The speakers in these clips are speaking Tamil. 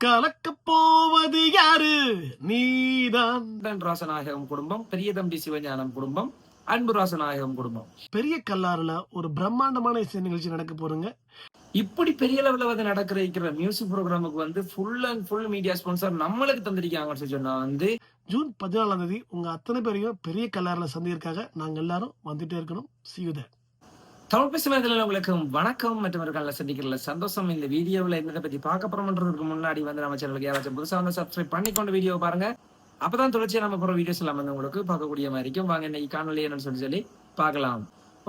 கலக்க போவது யாரு? நீதான். ராசநாயகம் குடும்பம் பெரிய தம்பி சிவஞானம் குடும்பம் அன்பு ராசநாயகம் குடும்பம். பெரிய கல்லாறுல ஒரு பிரம்மாண்டமான இசை நிகழ்ச்சி நடக்க போறீங்க இப்படி பெரிய லெவல்ல வந்து நடக்கிற இருக்கிற மியூசிக் ப்ரோக்ராமுக்கு வந்து full and full media sponsor நம்மளுக்கு தந்திருக்காங்கன்னு சொல்லி சொன்னா வந்து ஜூன் பதினாலாம் தேதி உங்க அத்தனை பேரையும் பெரிய கல்லாறுல சந்திருக்காக நாங்க எல்லாரும் வந்துட்டே இருக்கணும். சீயுத தமிழ் பேசுவதில் உங்களுக்கு வணக்கம் மற்றும் ஒரு காலையில் சந்திக்கிறதுல சந்தோஷம். இந்த வீடியோவில் என்னதை பத்தி பார்க்க போறோம்ன்றதுக்கு முன்னாடி வந்து நம்ம சேனலுக்கு யாராச்சும் புதுசாக வந்து சப்ஸ்கிரைப் பண்ணிக்கொண்டு வீடியோ பாருங்க. அப்பதான் தொடர்ச்சியாக நம்ம போற வீடியோஸ் எல்லாம் வந்து உங்களுக்கு பார்க்கக்கூடிய மாதிரி இருக்கும். வாங்க இன்னைக்கு காணொலி என்னன்னு சொல்லி சொல்லி பார்க்கலாம்.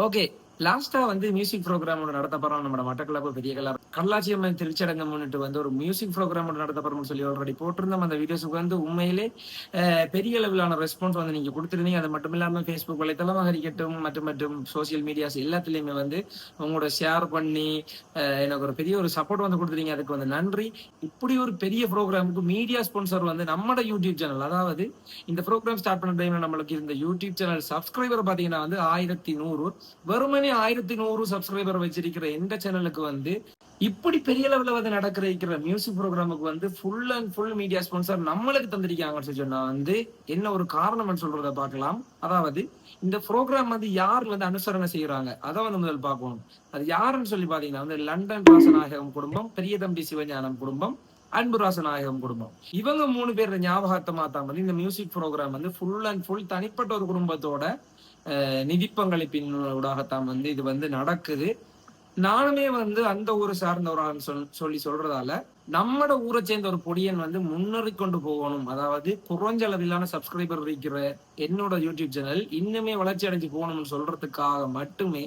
ஓகே லாஸ்டா வந்து மியூசிக் ப்ரோக்ராம் ஒன்று நடத்த போறோம். நம்ம மட்டக்களப்பு பெரிய கலர் கல்லாச்சி அம்மன் திருச்சடங்கம்னுட்டு முன்னிட்டு வந்து ஒரு மியூசிக் ப்ரோக்ராம் நடத்தப்படுறோம்னு சொல்லி ஆல்ரெடி போட்டிருந்தோம். அந்த வீடியோஸுக்கு வந்து உண்மையிலே பெரிய அளவிலான ரெஸ்பான்ஸ் வந்து நீங்க கொடுத்துருந்தீங்க. அது மட்டும் இல்லாமல் ஃபேஸ்புக் வலைத்தளமாக இருக்கட்டும் மற்றும் மற்றும் சோசியல் மீடியாஸ் எல்லாத்துலேயுமே வந்து உங்களோட ஷேர் பண்ணி எனக்கு ஒரு பெரிய ஒரு சப்போர்ட் வந்து கொடுத்துருங்க அதுக்கு வந்து நன்றி. இப்படி ஒரு பெரிய ப்ரோக்ராமுக்கு மீடியா ஸ்பான்சர் வந்து நம்மட யூடியூப் சேனல் அதாவது இந்த ப்ரோக்ராம் ஸ்டார்ட் பண்ண டைம்ல நம்மளுக்கு இந்த யூடியூப் சேனல் சப்ஸ்கிரைபர் பாத்தீங்கன்னா வந்து ஆயிரத்தி நூறு. வெறுமனே ஆயிரத்தி நூறு சப்ஸ்கிரைபர் வச்சிருக்கிற எந்த சேனலுக்கு வந்து இப்படி பெரிய லெவல்ல வந்து நடக்கிற இருக்கிற மியூசிக் ப்ரோக்ராமுக்கு வந்து full and full media sponsor நம்மளுக்கு தந்திருக்காங்கன்னு சொல்லி சொன்னா வந்து என்ன ஒரு காரணம்னு சொல்றத பார்க்கலாம். அதாவது இந்த ப்ரோக்ராம் வந்து யார் வந்து அனுசரணை செய்யறாங்க? அதை வந்து முதல் பார்க்கணும். அது யாருன்னு சொல்லி பாத்தீங்கன்னா வந்து லண்டன் ராசநாயகம் குடும்பம் பெரிய தம்பி சிவஞானம் குடும்பம் அன்பு ராசநாயகம் குடும்பம். இவங்க மூணு பேர் ஞாபகத்தை மாத்தாம வந்து இந்த மியூசிக் ப்ரோக்ராம் வந்து ஃபுல் அண்ட் ஃபுல் தனிப்பட்ட ஒரு குடும்பத்தோட நிதி பங்களிப்பின் ஊடாகத்தான் வந்து இது வந்து நடக்குது. நானுமே வந்து அந்த ஊரை சார்ந்தவரான்னு சொல் சொல்லி சொல்றதால நம்மட ஊரை சேர்ந்த ஒரு பொடியன் வந்து முன்னேறி கொண்டு போகணும். அதாவது குறைஞ்ச அளவிலான சப்ஸ்கிரைபர் இருக்கிற என்னோட யூடியூப் சேனல் இன்னுமே வளர்ச்சி அடைஞ்சு போகணும்னு சொல்றதுக்காக மட்டுமே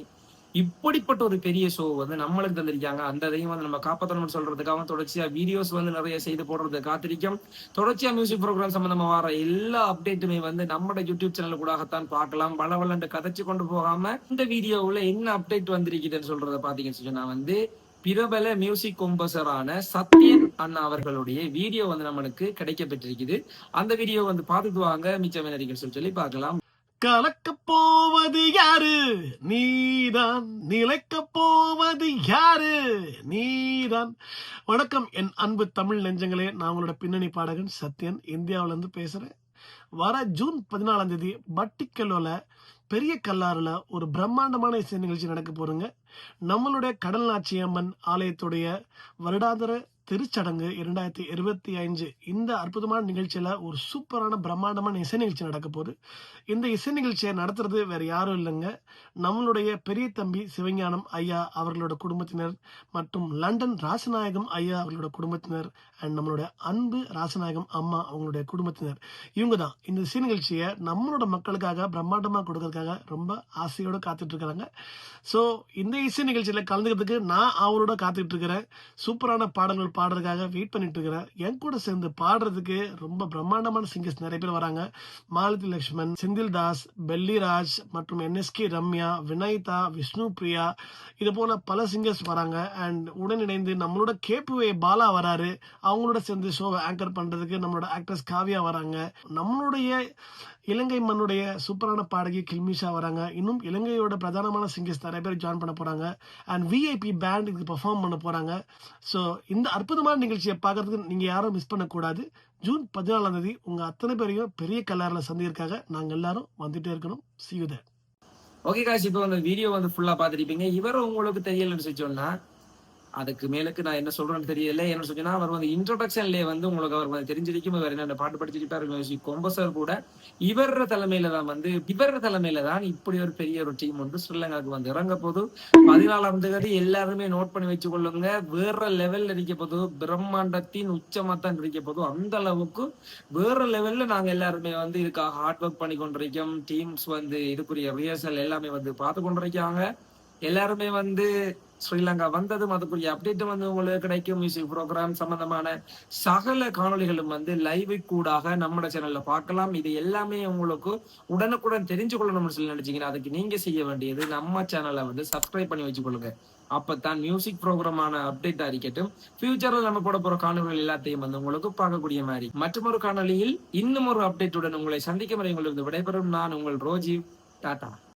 இப்படிப்பட்ட ஒரு பெரிய ஷோ வந்து நம்மளுக்கு தந்திருக்காங்க. அந்த இதையும் வந்து நம்ம காப்பாற்றணும்னு சொல்றதுக்காக தொடர்ச்சியா வீடியோஸ் வந்து நிறைய செய்து போடுறது காத்திருக்கோம். தொடர்ச்சியா மியூசிக் ப்ரோக்ராம் சம்பந்தமா வர எல்லா அப்டேட்டுமே வந்து நம்மளோட யூடியூப் சேனல் கூடத்தான் பார்க்கலாம். பல வளண்டு கதைச்சு கொண்டு போகாம இந்த வீடியோவுல என்ன அப்டேட் வந்திருக்குதுன்னு சொல்றத பாத்தீங்கன்னு சொன்னா வந்து பிரபல மியூசிக் கொம்பசரான சத்யன் அண்ணா அவர்களுடைய வீடியோ வந்து நம்மளுக்கு கிடைக்கப்பட்டிருக்குது அந்த வீடியோ வந்து பார்த்துட்டு வாங்க. மிச்சம் என்ன சொல்லி சொல்லி பார்க்கலாம். கலக்க போவது யாரு? நீதான். நிலைக்க போவது யாரு? நீதான். வணக்கம். என் அன்பு தமிழ் நெஞ்சங்களே நான் உங்களோட பின்னணி பாடகன் சத்யன். இந்தியாவுல பேசுகிறேன் பேசுறேன். வர ஜூன் பதினாலாம் தேதி பட்டிக்கல்லோல பெரிய கல்லாறுல ஒரு பிரம்மாண்டமான இசை நிகழ்ச்சி நடக்க போறேங்க நம்மளுடைய கடல் நாச்சியம்மன் ஆலயத்துடைய வருடாந்திர திருச்சடங்கு இரண்டாயிரத்தி இருபத்தி ஐந்து இந்த அற்புதமான நிகழ்ச்சியில ஒரு சூப்பரான பிரம்மாண்டமான இசை நிகழ்ச்சி நடக்க போகுது. இந்த இசை நிகழ்ச்சியை நடத்துறது வேற யாரும் இல்லைங்க. நம்மளுடைய பெரிய தம்பி சிவஞானம் ஐயா அவர்களோட குடும்பத்தினர் மற்றும் லண்டன் ராசநாயகம் ஐயா அவர்களோட குடும்பத்தினர் அண்ட் நம்மளுடைய அன்பு ராசநாயகம் அம்மா அவங்களுடைய குடும்பத்தினர். இவங்க தான் இந்த இசை நிகழ்ச்சியை நம்மளோட மக்களுக்காக பிரம்மாண்டமா கொடுக்கறதுக்காக ரொம்ப ஆசையோட காத்துட்டு இருக்கிறாங்க ஸோ இந்த இசை நிகழ்ச்சியில கலந்துக்கிறதுக்கு நான் அவரோட காத்துட்டு இருக்கிறேன். சூப்பரான பாடல்கள் பாடுறதுக்காக வெயிட் பண்ணிட்டு இருக்கிறேன். என் கூட சேர்ந்து பாடுறதுக்கு ரொம்ப பிரம்மாண்டமான சிங்கர்ஸ் நிறைய பேர் வராங்க. மாலதி லக்ஷ்மன் செந்தில் தாஸ் பெல்லிராஜ் மற்றும் N S K Ramya Vinaytha Vishnu Priya இது போல பல சிங்கர்ஸ் வராங்க. அண்ட் உடன் இணைந்து நம்மளோட கேப்புவே பாலா வராரு. அவங்களோட சேர்ந்து ஷோவை ஆங்கர் பண்றதுக்கு நம்மளோட ஆக்ட்ரஸ் காவியா வராங்க. நம்மளுடைய இலங்கை மண்ணுடைய சூப்பரான பாடகி கில்மிஷா வராங்க. இன்னும் இலங்கையோட பிரதானமான சிங்கர்ஸ் நிறைய பேர் ஜாயின் பண்ண போறாங்க. அண்ட் விஐபி பேண்ட் இதுக்கு பெர்ஃபார்ம் பண்ண போறாங்க. ஸோ இந்த அற்புதமான நிகழ்ச்சியை பார்க்கறதுக்கு நீங்க யாரும் மிஸ் பண்ணக்கூடாது. ஜூன் பதினாலாம் தேதி உங்க அத்தனை பேரையும் பெரிய கல்லாரில் சந்திருக்காக நாங்கள் எல்லாரும் வந்துட்டே இருக்கணும். சியுத ஓகே காஷ் இப்போ அந்த வீடியோ வந்து ஃபுல்லா பார்த்துருப்பீங்க இவரும் உங்களுக்கு தெரியலன்னு சொல்லி சொன்னால் அதுக்கு மேலுக்கு நான் என்ன சொல்றேன்னு தெரியல. என்ன சொன்னா அவர் வந்து இன்ட்ரோடக்ஷன்லயே வந்து உங்களுக்கு அவர் வந்து தெரிஞ்சிருக்கும். இவர் என்ன பாட்டு படிச்சுக்கிட்டாரு மியூசிக் கொம்பசர் கூட. இவர் தலைமையில தான் வந்து இவர் தலைமையில தான் இப்படி ஒரு பெரிய ஒரு டீம் வந்து ஸ்ரீலங்காவுக்கு வந்து இறங்க போது பதினாலாம் தேதி எல்லாருமே நோட் பண்ணி வச்சு கொள்ளுங்க. வேற லெவல்ல இருக்க போது பிரம்மாண்டத்தின் உச்சமா தான் இருக்க போது அந்த அளவுக்கு வேற லெவல்ல நாங்க எல்லாருமே வந்து இதுக்காக ஹார்ட் ஒர்க் பண்ணி கொண்டிருக்கோம். டீம்ஸ் வந்து இதுக்குரிய ரிஹர்சல் எல்லாமே வந்து பார்த்து கொண்டிருக்காங்க. எல்லாருமே வந்து ஸ்ரீலங்கா வந்ததும் அதுக்குரிய அப்டேட் வந்து உங்களுக்கு கிடைக்கும். மியூசிக் ப்ரோக்ராம் சம்பந்தமான சகல காணொளிகளும் வந்து லைவ் கூடாக நம்ம சேனல்ல பார்க்கலாம். இது எல்லாமே உங்களுக்கு உடனுக்குடன் தெரிஞ்சு கொள்ளணும்னு சொல்லி நினைச்சீங்கன்னா அதுக்கு நீங்க செய்ய வேண்டியது நம்ம சேனலை வந்து சப்ஸ்கிரைப் பண்ணி வச்சுக்கொள்ளுங்க அப்பதான் மியூசிக் ப்ரோக்ராமான அப்டேட் அறிக்கட்டும் ஃபியூச்சர்ல நம்ம போட போற காணொலிகள் எல்லாத்தையும் வந்து உங்களுக்கு பார்க்கக்கூடிய மாதிரி. மற்றொரு காணொளியில் இன்னும் ஒரு அப்டேட்டுடன் உங்களை சந்திக்கும் வரை உங்களுக்கு விடைபெறும் நான் உங்கள் ரோஜி. டாடா.